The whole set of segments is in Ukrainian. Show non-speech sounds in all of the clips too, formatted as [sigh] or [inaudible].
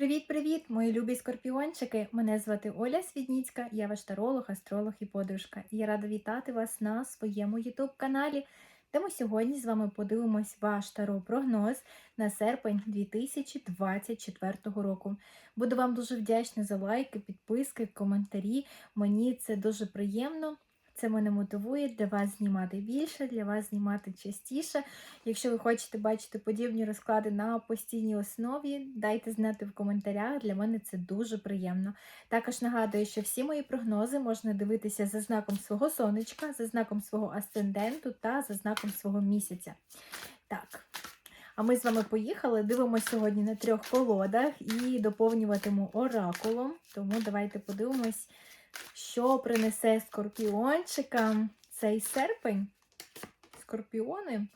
Привіт-привіт, мої любі скорпіончики! Мене звати Оля Свідніцька, я ваш таролог, астролог і подружка. І я рада вітати вас на своєму YouTube каналі, де ми сьогодні з вами подивимось ваш таро-прогноз на серпень 2024 року. Буду вам дуже вдячна за лайки, підписки, коментарі. Мені це дуже приємно. Це мене мотивує для вас знімати більше, для вас знімати частіше. Якщо ви хочете бачити подібні розклади на постійній основі, дайте знати в коментарях. Для мене це дуже приємно. Також нагадую, що всі мої прогнози можна дивитися за знаком свого сонечка, за знаком свого асценденту та за знаком свого місяця. Так. А ми з вами поїхали. Дивимося сьогодні на трьох колодах і доповнюватиму оракулом. Тому давайте подивимось, що принесе скорпіончикам цей серпень. Скорпіони.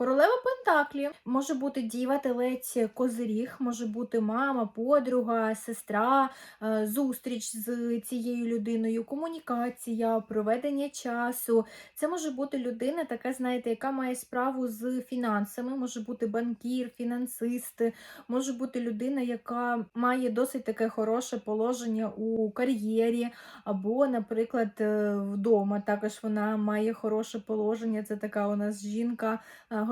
Королева Пентаклі може бути діва, телець, козиріг, може бути мама, подруга, сестра, е, зустріч з цією людиною, комунікація, проведення часу. Це може бути людина, така, знаєте, яка має справу з фінансами, може бути банкір, фінансист, може бути людина, яка має досить таке хороше положення у кар'єрі, або, наприклад, е, вдома також вона має хороше положення. Це така нас жінка е,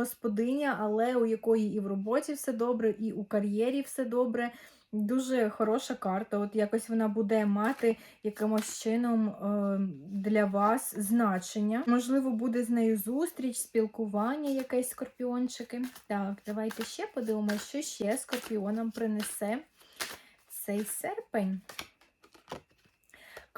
але у якої і в роботі все добре, і у кар'єрі все добре. Дуже хороша карта. От якось вона буде мати якимось чином е, для вас значення. Можливо, буде з нею зустріч, спілкування, якесь скорпіончики. Так, давайте ще подивимося, що ще скорпіонам принесе цей серпень.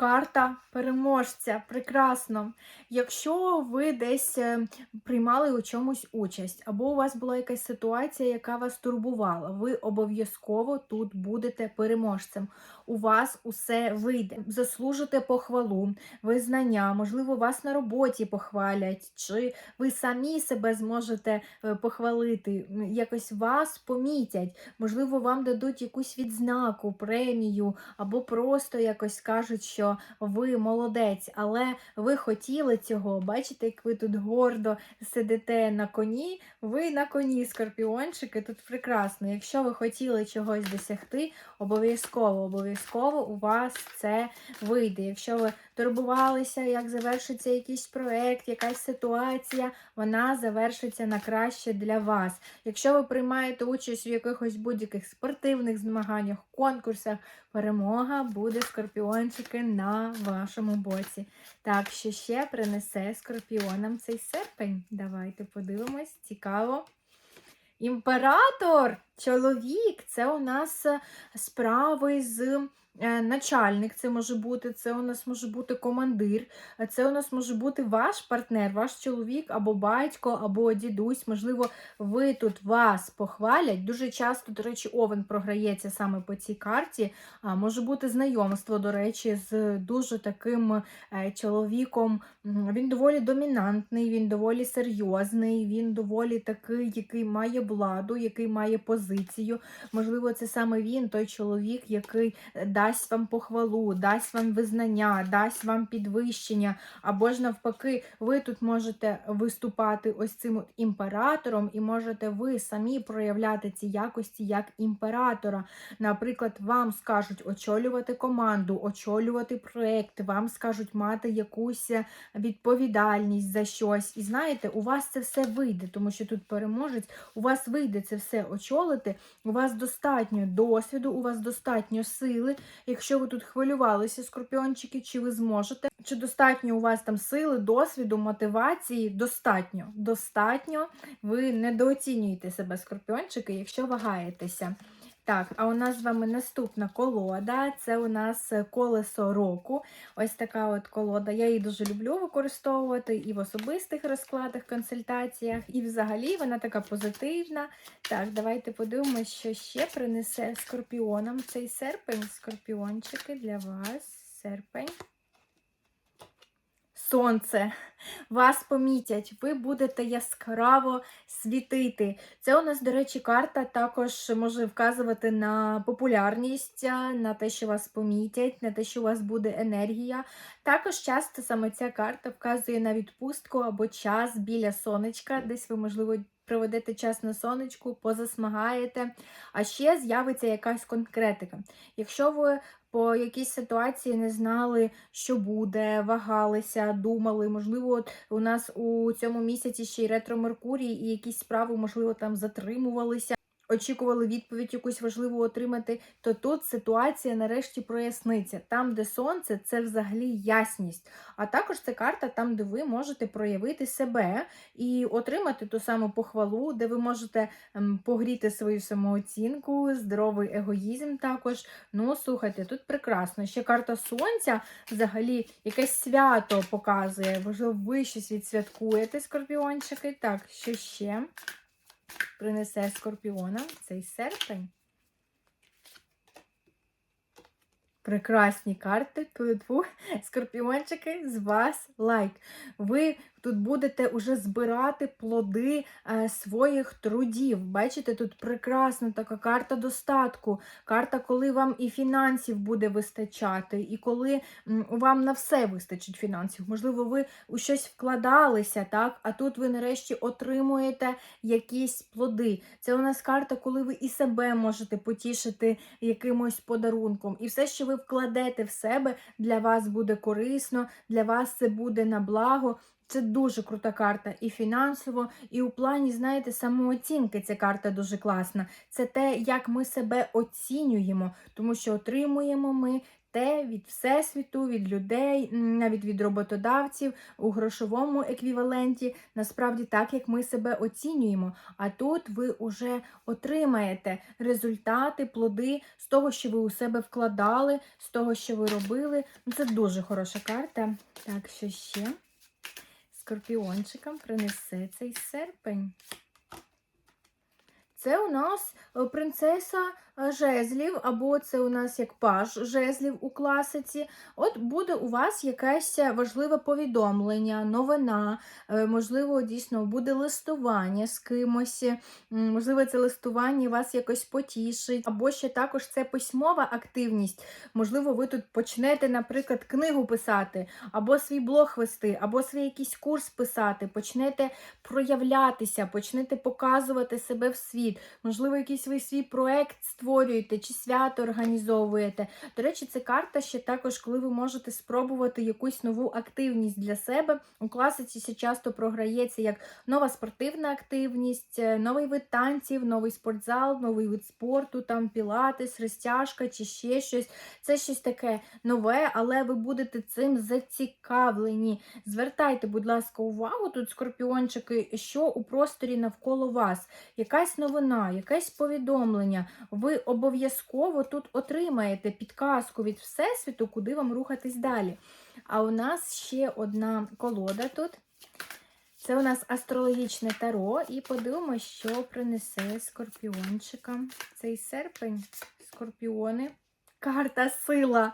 Карта переможця. Прекрасно. Якщо ви десь е, приймали у чомусь участь, або у вас була якась ситуація, яка вас турбувала, ви обов'язково тут будете переможцем. У вас усе вийде. Заслужите похвалу, визнання, можливо, вас на роботі похвалять, чи ви самі себе зможете е, похвалити, якось вас помітять, можливо, вам дадуть якусь відзнаку, премію, або просто якось скажуть, що ви молодець, але ви хотіли цього. Бачите, як ви тут гордо сидите на коні, ви на коні, скорпіончики, тут прекрасно. Якщо ви хотіли чогось досягти, обов'язково, обов'язково у вас це вийде. Якщо ви турбувалися, як завершиться якийсь проект, якась ситуація, вона завершиться на краще для вас. Якщо ви приймаєте участь в якихось будь-яких спортивних змаганнях, конкурсах, перемога буде скорпіончики на вашому боці. Так, що ще принесе скорпіонам цей серпень? Давайте подивимось, цікаво. Імператор, чоловік, це у нас справи з начальник це може бути, це у нас може бути командир, це у нас може бути ваш партнер, ваш чоловік або батько, або дідусь. Можливо, ви тут вас похвалять. Дуже часто, до речі, овен програється саме по цій карті. А Може бути знайомство, до речі, з дуже таким е, чоловіком. Він доволі домінантний, він доволі серйозний, він доволі такий, який має владу, який має позицію. Можливо, це саме він, той чоловік, який дасть вам похвалу, дасть вам визнання, дасть вам підвищення, або ж навпаки, ви тут можете виступати ось цим от імператором, і можете ви самі проявляти ці якості як імператора. Наприклад, вам скажуть очолювати команду, очолювати проєкт, вам скажуть мати якусь відповідальність за щось. І знаєте, у вас це все вийде, тому що тут переможець, у вас вийде це все очолити, у вас достатньо досвіду, у вас достатньо сили, Якщо ви тут хвилювалися, скорпіончики, чи ви зможете, чи достатньо у вас там сили, досвіду, мотивації? Достатньо. Достатньо. Ви недооцінюєте себе, скорпіончики, якщо вагаєтеся. Так, а у нас з вами наступна колода. Це у нас колесо року. Ось така от колода. Я її дуже люблю використовувати і в особистих розкладах, консультаціях, і взагалі вона така позитивна. Так, давайте подивимося, що ще принесе скорпіонам цей серпень. Скорпіончики для вас. Серпень сонце. Вас помітять, ви будете яскраво світити. Це у нас, до речі, карта також може вказувати на популярність, на те, що вас помітять, на те, що у вас буде енергія. Також часто саме ця карта вказує на відпустку або час біля сонечка, десь ви, можливо, проведете час на сонечку, позасмагаєте, а ще з'явиться якась конкретика. Якщо ви по якійсь ситуації не знали, що буде, вагалися, думали, можливо, от у нас у цьому місяці ще й ретро Меркурій, і якісь справи, можливо, там затримувалися очікували відповідь якусь важливу отримати, то тут ситуація нарешті проясниться. Там, де сонце, це взагалі ясність. А також це карта там, де ви можете проявити себе і отримати ту саму похвалу, де ви можете ем, погріти свою самооцінку, здоровий егоїзм також. Ну, слухайте, тут прекрасно. Ще карта сонця взагалі якесь свято показує. Можливо, ви щось відсвяткуєте, скорпіончики. Так, що ще? Принесе скорпіона цей серпень. Прекрасні карти, [laughs] скорпіончики, з вас лайк. Ви Тут будете уже збирати плоди е, своїх трудів. Бачите, тут прекрасна така карта достатку, карта, коли вам і фінансів буде вистачати, і коли вам на все вистачить фінансів. Можливо, ви у щось вкладалися, так? а тут ви нарешті отримуєте якісь плоди. Це у нас карта, коли ви і себе можете потішити якимось подарунком. І все, що ви вкладете в себе, для вас буде корисно, для вас це буде на благо. Це дуже крута карта і фінансово, і у плані, знаєте, самооцінки ця карта дуже класна. Це те, як ми себе оцінюємо, тому що отримуємо ми те від всесвіту, від людей, навіть від роботодавців у грошовому еквіваленті. Насправді так, як ми себе оцінюємо. А тут ви вже отримаєте результати, плоди з того, що ви у себе вкладали, з того, що ви робили. Ну, Це дуже хороша карта. Так, що ще? Скорпіончикам принесе цей серпень. Це у нас е, принцеса жезлів, або це у нас як паж жезлів у класиці. От буде у вас якесь важливе повідомлення, новина, е, можливо, дійсно буде листування з кимось, можливо, це листування вас якось потішить, або ще також це письмова активність. Можливо, ви тут почнете, наприклад, книгу писати, або свій блог вести, або свій якийсь курс писати, почнете проявлятися, почнете показувати себе в світ, можливо, якийсь ви свій проект створювати створюєте чи свято організовуєте. До речі, це карта ще також, коли ви можете спробувати якусь нову активність для себе. У класиці ще часто програється як нова спортивна активність, е, новий вид танців, новий спортзал, новий вид спорту, там пілатес, розтяжка чи ще щось. Це щось таке нове, але ви будете цим зацікавлені. Звертайте, будь ласка, увагу тут, скорпіончики, що у просторі навколо вас. Якась новина, якесь повідомлення. Ви обов'язково тут отримаєте підказку від Всесвіту, куди вам рухатись далі. А у нас ще одна колода тут. Це у нас астрологічне таро, і подивимося, що принесе скорпіончикам цей серпень. Скорпіони. Карта сила.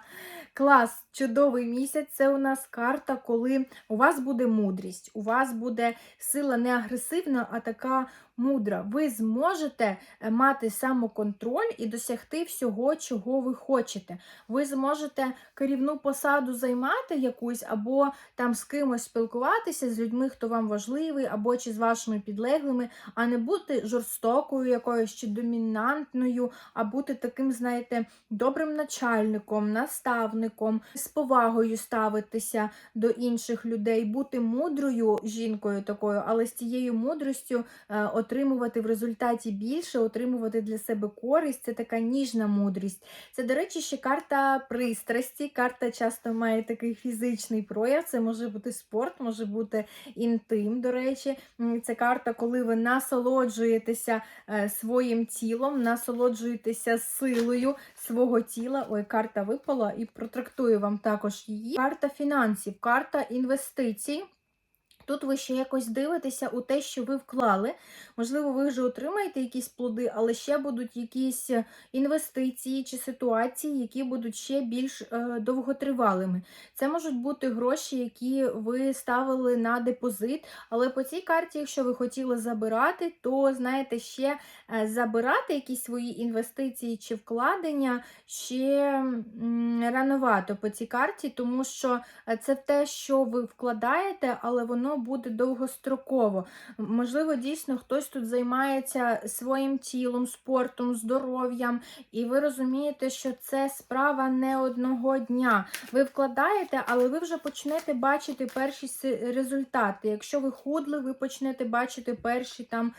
Клас, чудовий місяць. Це у нас карта, коли у вас буде мудрість, у вас буде сила не агресивна, а така мудра. Ви зможете е, мати самоконтроль і досягти всього, чого ви хочете. Ви зможете керівну посаду займати якусь, або там з кимось спілкуватися, з людьми, хто вам важливий, або чи з вашими підлеглими, а не бути жорстокою, якоюсь чи домінантною, а бути таким, знаєте, добрим начальником, наставником, з повагою ставитися до інших людей, бути мудрою жінкою такою, але з цією мудростю е, отримувати в результаті більше, отримувати для себе користь. Це така ніжна мудрість. Це, до речі, ще карта пристрасті. Карта часто має такий фізичний прояв. Це може бути спорт, може бути інтим. До речі, це карта, коли ви насолоджуєтеся е, своїм тілом, насолоджуєтеся силою свого тіла. Ой, карта випала і протрактую вам також її. Карта фінансів, карта інвестицій. Тут ви ще якось дивитеся у те, що ви вклали. Можливо, ви вже отримаєте якісь плоди, але ще будуть якісь е, інвестиції чи ситуації, які будуть ще більш е, довготривалими. Це можуть бути гроші, які ви ставили на депозит. Але по цій карті, якщо ви хотіли забирати, то, знаєте, ще е, забирати якісь свої інвестиції чи вкладення ще рановато по цій карті, тому що це те, що ви вкладаєте, але воно буде довгостроково. Можливо, дійсно хтось тут займається своїм тілом, спортом, здоров'ям, і ви розумієте, що це справа не одного дня. Ви вкладаєте, але ви вже почнете бачити перші результати. Якщо ви худли, ви почнете бачити перші там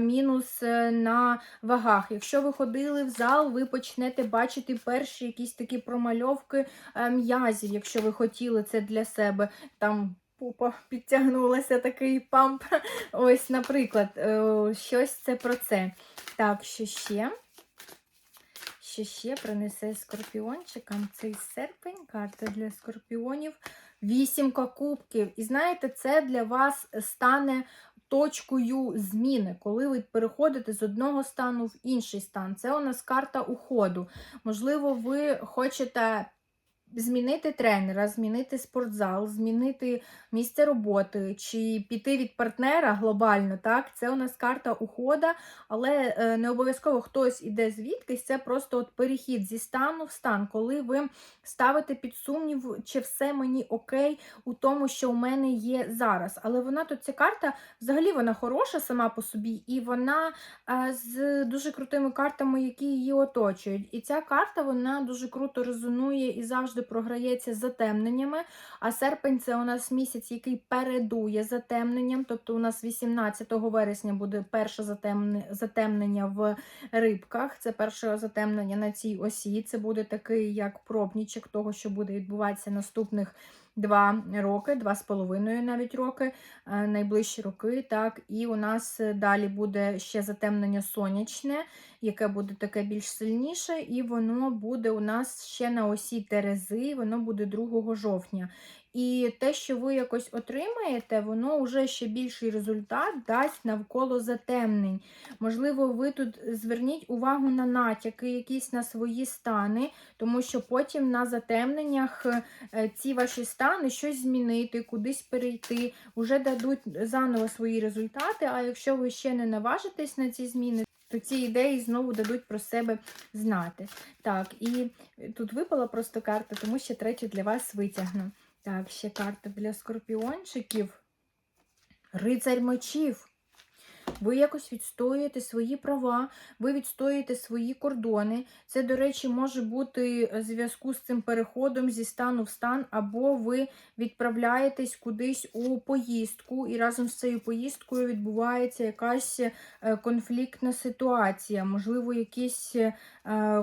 мінус е, на вагах. Якщо ви ходили в зал, ви почнете бачити перші якісь такі промальовки е, м'язів, якщо ви хотіли це для себе. Там пупа підтягнулася такий памп. Ось, наприклад, е, щось це про це. Так, що ще? Що ще принесе скорпіончикам цей серпень, карта для скорпіонів. Вісімка кубків. І знаєте, це для вас стане точкою зміни, коли ви переходите з одного стану в інший стан. Це у нас карта уходу. Можливо, ви хочете змінити тренера, змінити спортзал, змінити місце роботи чи піти від партнера глобально. так? Це у нас карта ухода, але е, не обов'язково хтось іде звідкись, це просто от перехід зі стану в стан, коли ви ставите під сумнів, чи все мені окей у тому, що у мене є зараз. Але вона тут ця карта, взагалі вона хороша сама по собі, і вона е, з дуже крутими картами, які її оточують. І ця карта вона дуже круто резонує і завжди програється затемненнями. А серпень це у нас місяць, який передує затемненням. Тобто у нас 18 вересня буде перше затемнення в рибках. Це перше затемнення на цій осі. Це буде такий як пробнічок того, що буде відбуватися наступних два роки, два з половиною навіть роки, е, найближчі роки. Так, і у нас е, далі буде ще затемнення сонячне, яке буде таке більш сильніше, і воно буде у нас ще на осі Терези, воно буде 2 жовтня. І те, що ви якось отримаєте, воно вже ще більший результат дасть навколо затемнень. Можливо, ви тут зверніть увагу на натяки, якісь на свої стани, тому що потім на затемненнях е, ці ваші стани щось змінити, кудись перейти, вже дадуть заново свої результати. А якщо ви ще не наважитесь на ці зміни, то ці ідеї знову дадуть про себе знати. Так, і тут випала просто карта, тому що третю для вас витягну. Так, ще карта для скорпіончиків. Рицарь мечів. Ви якось відстоюєте свої права, ви відстоюєте свої кордони. Це, до речі, може бути в зв'язку з цим переходом зі стану в стан, або ви відправляєтесь кудись у поїздку, і разом з цією поїздкою відбувається якась е, конфліктна ситуація, можливо, якийсь е,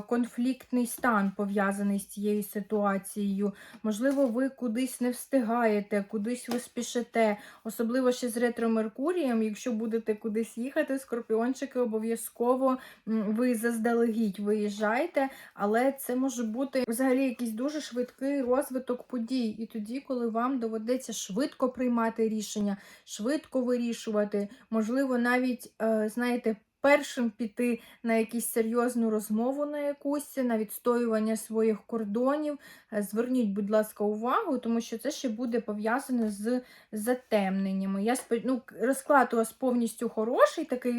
конфліктний стан пов'язаний з цією ситуацією. Можливо, ви кудись не встигаєте, кудись ви спішите, особливо ще з ретро Меркурієм, якщо будете кудись їхати, скорпіончики обов'язково ви заздалегідь виїжджаєте, але це може бути взагалі якийсь дуже швидкий розвиток подій. І тоді, коли вам доведеться швидко приймати рішення, швидко вирішувати, можливо, навіть, е, знаєте, першим піти на якусь серйозну розмову на якусь, на відстоювання своїх кордонів. Е, Зверніть, будь ласка, увагу, тому що це ще буде пов'язане з затемненнями. Я спо- ну, розклад у вас повністю хороший, такий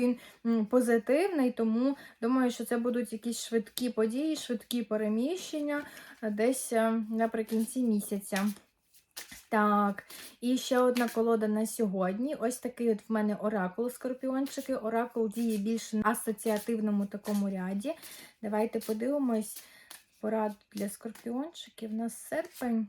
він позитивний, тому думаю, що це будуть якісь швидкі події, швидкі переміщення е, десь е, наприкінці місяця. Так, і ще одна колода на сьогодні. Ось такий от в мене оракул скорпіончики. Оракул діє більше на асоціативному такому ряді. Давайте подивимось пораду для скорпіончиків на серпень.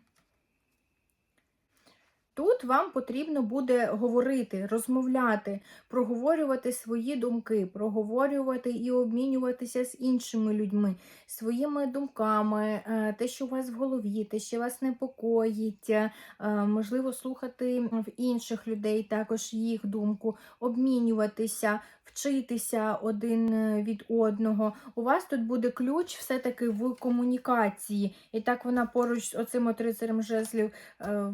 Тут вам потрібно буде говорити, розмовляти, проговорювати свої думки, проговорювати і обмінюватися з іншими людьми, своїми думками, е, те, що у вас в голові, те, що вас непокоїть, е, можливо, слухати в інших людей також їх думку, обмінюватися, вчитися один е, від одного. У вас тут буде ключ все-таки в комунікації. І так вона поруч з оцим от рицарем жезлів е,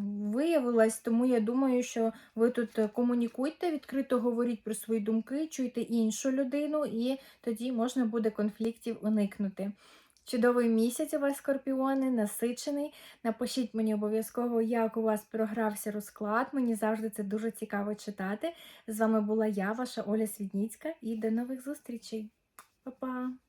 виявилась, тому я думаю, що ви тут е, комунікуйте, відкрито говоріть про свої думки, чуйте іншу людину, і тоді можна буде конфліктів уникнути. Чудовий місяць у вас, скорпіони, насичений. Напишіть мені обов'язково, як у вас програвся розклад. Мені завжди це дуже цікаво читати. З вами була я, ваша Оля Свідніцька, і до нових зустрічей. Па-па!